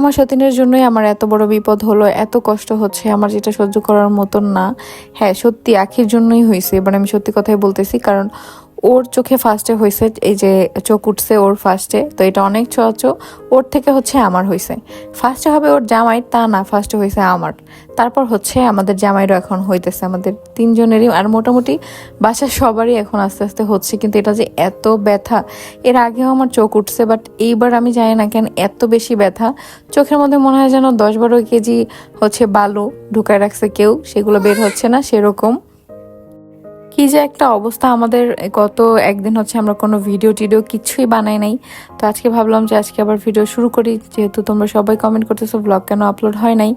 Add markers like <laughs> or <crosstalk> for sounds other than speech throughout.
আমার সতীনের জন্যই আমার এত বড় বিপদ হলো, এত কষ্ট হচ্ছে, আমার যেটা সহ্য করার মতন না। হ্যাঁ সত্যি আখির জন্যই হয়েছে, এবার আমি সত্যি কথাই বলতেছি, কারণ ওর চোখে ফার্স্টে হয়েছে এই যে চোখ উঠছে ওর ফার্স্টে তো এটা অনেক চোয়াচো ওর থেকে হচ্ছে আমার হয়েছে ফার্স্টে হবে ওর জামাই, তা না ফার্স্টে হয়েছে আমার। তারপর হচ্ছে আমাদের জামাইরও এখন হইতেছে, আমাদের তিনজনেরই। আর মোটামুটি বাসার সবারই এখন আস্তে আস্তে হচ্ছে, কিন্তু এটা যে এত ব্যথা। এর আগেও আমার চোখ উঠছে বাট এইবার আমি জানি না কেন এত বেশি ব্যথা। চোখের মধ্যে মনে হয় যেন দশ বারো কেজি হচ্ছে বালু ঢুকায় রাখছে কেউ, সেগুলো বের হচ্ছে না, সেরকম। কি যে একটা অবস্থা আমাদের, গত একদিন হচ্ছে আমরা কোনো ভিডিও টিডিও কিছুই বানাই নাই। তো আজকে ভাবলাম যে আজকে আবার ভিডিও শুরু করি, যেহেতু তোমরা সবাই কমেন্ট করতেছো ব্লগ কেন আপলোড হয় নাই?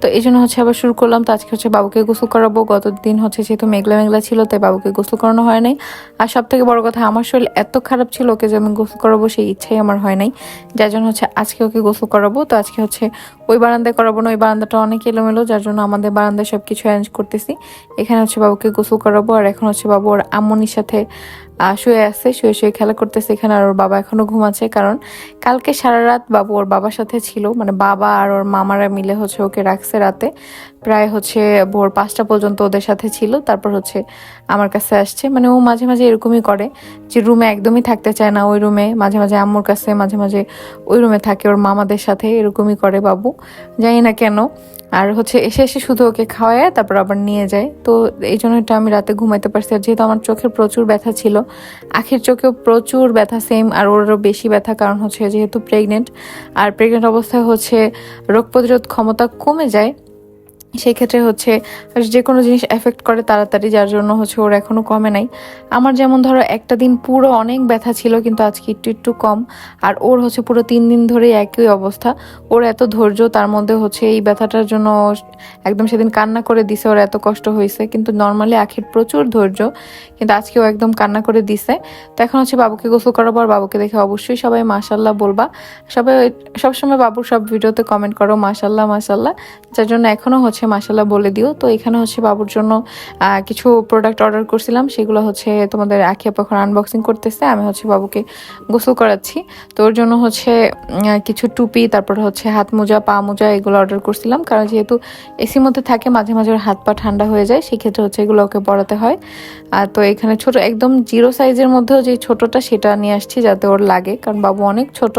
তো এই জন্য হচ্ছে আবার শুরু করলাম। তো আজকে হচ্ছে বাবুকে গোসল করাবো। গত দিন হচ্ছে যেহেতু মেঘলা মেঘলা ছিল, তাই বাবুকে গোসল করানো হয় নাই। আর সব থেকে বড় কথা, আমার শরীর এত খারাপ ছিল, ওকে যে আমি গোসল করাবো সেই ইচ্ছাই আমার হয় নাই। যার জন্য হচ্ছে আজকে ওকে গোসল করাবো। তো আজকে হচ্ছে ওই বারান্দায় করাবো না, ওই বারান্দাটা অনেক এলোমেলো, যার জন্য আমাদের বারান্দায় সব কিছু অ্যারেঞ্জ করতেছি। এখানে হচ্ছে বাবুকে গোসল করাবো। আর এখন হচ্ছে বাবু ওর আম্মনির সাথে শুয়ে আছে, শুয়ে শুয়ে খেলা করতেছে এখানে আর ওর বাবা এখনও ঘুমাচ্ছে। কারণ কালকে সারা রাত বাবু ওর বাবার সাথে ছিল। মানে বাবা আর ওর মামারা মিলে হচ্ছে ওকে রাখছে রাতে। প্রায় হচ্ছে ভোর পাঁচটা পর্যন্ত ওদের সাথে ছিল। তারপর হচ্ছে আমার কাছে আসছে। মানে ও মাঝে মাঝে এরকমই করে যে রুমে একদমই থাকতে চায় না ওই রুমে। মাঝে মাঝে আম্মুর কাছে, মাঝে মাঝে ওই রুমে থাকে ওর মামাদের সাথে এরকমই করে বাবু। জানি না কেন। আর হচ্ছে এসে এসে শুধু ওকে খাওয়ায়, তারপর আবার নিয়ে যায়। তো এই জন্য এটা আমি রাতে ঘুমাইতে পারছি। আর যেহেতু আমার চোখের প্রচুর ব্যথা ছিল আখির চোখেও প্রচুর ব্যথা সেম আর ওরও বেশি ব্যথা, কারণ হচ্ছে যেহেতু প্রেগনেন্ট আর প্রেগনেন্ট অবস্থায় হচ্ছে রোগ প্রতিরোধ ক্ষমতা কমে যায় সেই ক্ষেত্রে হচ্ছে যে কোনো জিনিস এফেক্ট করে তাড়াতাড়ি, যার জন্য হচ্ছে ওর এখনও কমে নাই। আমার যেমন ধরো একটা দিন পুরো অনেক ব্যথা ছিল, কিন্তু আজকে একটু একটু কম। আর ওর হচ্ছে পুরো তিন দিন ধরেই একই অবস্থা। ওর এত ধৈর্য, তার মধ্যে হচ্ছে এই ব্যথাটার জন্য ও একদম সেদিন কান্না করে দিছে, ওর এত কষ্ট হয়েছে। কিন্তু নর্মালি আখির প্রচুর ধৈর্য, কিন্তু আজকেও একদম কান্না করে দিছে। তো এখন হচ্ছে বাবুকে গোসল করার পর বাবুকে দেখে অবশ্যই সবাই মাশাল্লাহ বলবা। সবাই সবসময় বাবুর সব ভিডিওতে কমেন্ট করো মাশাল্লাহ মাশাল্লাহ যার জন্য এখনও হচ্ছে মাশাল্লাহ বলে দিও। তো এখানে হচ্ছে বাবুর জন্য কিছু প্রোডাক্ট অর্ডার করছিলাম। সেগুলো হচ্ছে তোমাদের আখি আপা আনবক্সিং করতেছে। আমি হচ্ছে বাবুকে গোসল করাচ্ছি। তো ওর জন্য হচ্ছে কিছু টুপি, তারপর হচ্ছে হাত মোজা, পা মোজা এগুলো অর্ডার করছিলাম। কারণ যেহেতু এসির মধ্যে থাকে, মাঝে মাঝে ওর হাত পা ঠান্ডা হয়ে যায়, সেক্ষেত্রে হচ্ছে এগুলো ওকে পরাতে হয়। আর তো এখানে ছোট, একদম জিরো সাইজের মধ্যেও যে ছোটটা সেটা নিয়ে আসছি যাতে ওর লাগে। কারণ বাবু অনেক ছোট।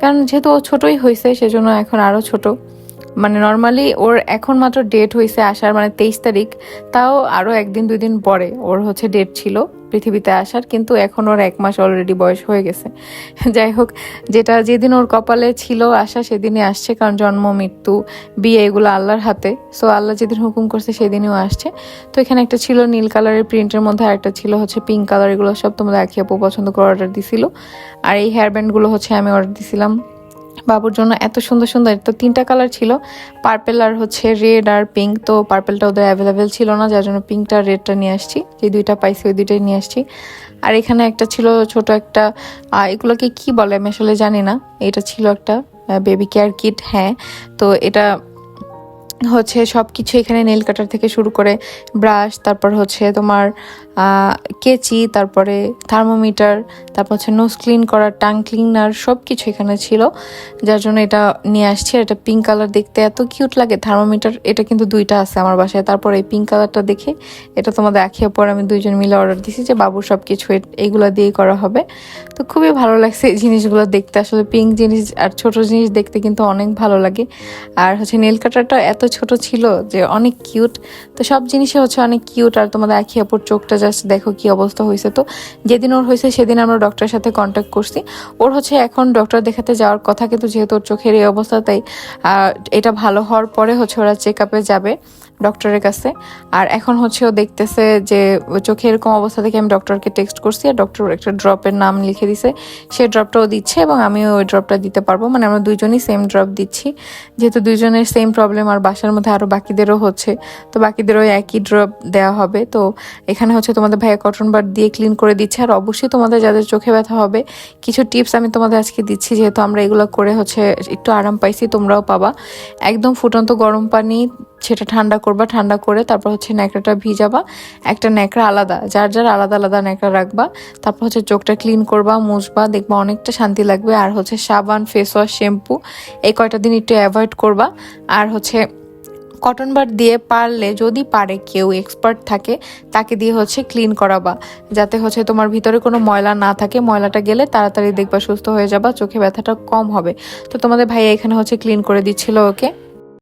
কারণ যেহেতু ও ছোটই হয়েছে, সেজন্য এখন আরও ছোট। মানে নর্মালি ওর এখন মাত্র ডেট হয়েছে আসার মানে তেইশ তারিখ, তাও আরও একদিন দুই দিন পরে ওর হচ্ছে ডেট ছিল পৃথিবীতে আসার কিন্তু এখন ওর এক মাস অলরেডি বয়স হয়ে গেছে। <laughs> যাই হোক, যেটা যেদিন ওর কপালে ছিল আসা সেদিনই আসছে, কারণ জন্ম, মৃত্যু, বিয়ে এগুলো আল্লাহর হাতে। সো আল্লাহ যেদিন হুকুম করছে সেদিনও আসছে। তো এখানে একটা ছিল নীল কালারের প্রিন্টের মধ্যে, আর একটা ছিল হচ্ছে পিঙ্ক কালার এগুলো সব তোমাদের একই আপু পছন্দ করে অর্ডার দিছিল। আর এই হেয়ার ব্যান্ডগুলো হচ্ছে আমি অর্ডার দিছিলাম। বাবুর জন্য এত সুন্দর সুন্দর, তো তিনটা কালার ছিল। পার্পেল আর হচ্ছে রেড আর পিঙ্ক তো পার্পেলটা ওদের অ্যাভেলেবেল ছিল না, যার জন্য পিঙ্কটা রেডটা নিয়ে আসছি। যে দুইটা পাইছি ওই দুইটাই নিয়ে আসছি। আর এখানে একটা ছিল ছোট একটা এগুলোকে কি বলে আমি আসলে জানি না। এটা ছিল একটা বেবি কেয়ার কিট হ্যাঁ। তো এটা হচ্ছে সব কিছু এখানে নেল কাটার থেকে শুরু করে ব্রাশ তারপর হচ্ছে তোমার কেচি, তারপরে থার্মোমিটার তারপর হচ্ছে নোজ ক্লিন করার টাং ক্লিনার সব কিছু এখানে ছিল। যার জন্য এটা নিয়ে আসছি। আর এটা পিঙ্ক কালার দেখতে এত কিউট লাগে। থার্মোমিটার এটা কিন্তু দুইটা আছে আমার বাসায়। তারপর এই পিঙ্ক কালারটা দেখে। এটা তোমাদের আখিয়ে পর আমি দুইজন মিলে অর্ডার দিছি যে বাবুর সব কিছু এইগুলো দিয়েই করা হবে। তো খুবই ভালো লাগছে এই জিনিসগুলো দেখতে। আসলে পিঙ্ক জিনিস আর ছোট জিনিস দেখতে কিন্তু অনেক ভালো লাগে। আর হচ্ছে নেল কাটারটা এত ছোট ছিল যে অনেক কিউট তো সব জিনিসে হচ্ছে অনেক কিউট আর তোমাদের আখি আপুর চোখটা জাস্ট দেখো কি অবস্থা হয়েছে। তো যেদিন ওর হয়েছে, সেদিন আমরা ডক্টরের সাথে কন্ট্যাক্ট করছি। ওর হচ্ছে এখন ডক্টর দেখাতে যাওয়ার কথা, কিন্তু যেহেতু ওর চোখের এই অবস্থা, তাই এটা ভালো হওয়ার পরে হচ্ছে ওরা চেক আপে যাবে ডক্টরের কাছে। আর এখন হচ্ছে ও দেখতেছে যে চোখে এরকম অবস্থা থেকে আমি ডক্টরকে টেক্সট করছি, আর ডক্টর একটা ড্রপের নাম লিখে দিছে। সেই ড্রপটাও দিচ্ছে এবং আমিও ওই ড্রপটা দিতে পারব। মানে আমরা দুইজনই সেম ড্রপ দিচ্ছি। যেহেতু দুইজনের সেম প্রবলেম আর বাসার মধ্যে আরও বাকিদেরও হচ্ছে, তো বাকিদেরও একই ড্রপ দেওয়া হবে। তো এখানে হচ্ছে তোমাদের ভাইয়া কটন বার দিয়ে ক্লিন করে দিচ্ছে। আর অবশ্যই তোমাদের যাদের চোখে ব্যথা হবে। কিছু টিপস আমি তোমাদের আজকে দিচ্ছি, যেহেতু আমরা এগুলো করে হচ্ছে একটু আরাম পাইছি, তোমরাও পাবা। একদম ফুটন্ত গরম পানি, সেটা ঠান্ডা করবা, ঠান্ডা করে তারপর হচ্ছে ন্যাকড়াটা ভিজাবা। একটা ন্যাকড়া আলাদা, যার যার আলাদা আলাদা ন্যাকড়া রাখবা। তারপর হচ্ছে চোখটা ক্লিন করবা, মুছবা, দেখবা অনেকটা শান্তি লাগবে। আর হচ্ছে সাবান ফেস ওয়াশ শ্যাম্পু এই কয়টা দিন একটু অ্যাভয়েড করবা। আর হচ্ছে কটন বার দিয়ে পারলে যদি পারে কেউ এক্সপার্ট থাকে, তাকে দিয়ে হচ্ছে ক্লিন করাবা। যাতে হচ্ছে তোমার ভিতরে কোনো ময়লা না থাকে, ময়লাটা গেলে তাড়াতাড়ি দেখবা সুস্থ হয়ে যাবা, চোখে ব্যথাটা কম হবে। তো তোমাদের ভাইয়া এখানে হচ্ছে ক্লিন করে দিচ্ছিল ওকে।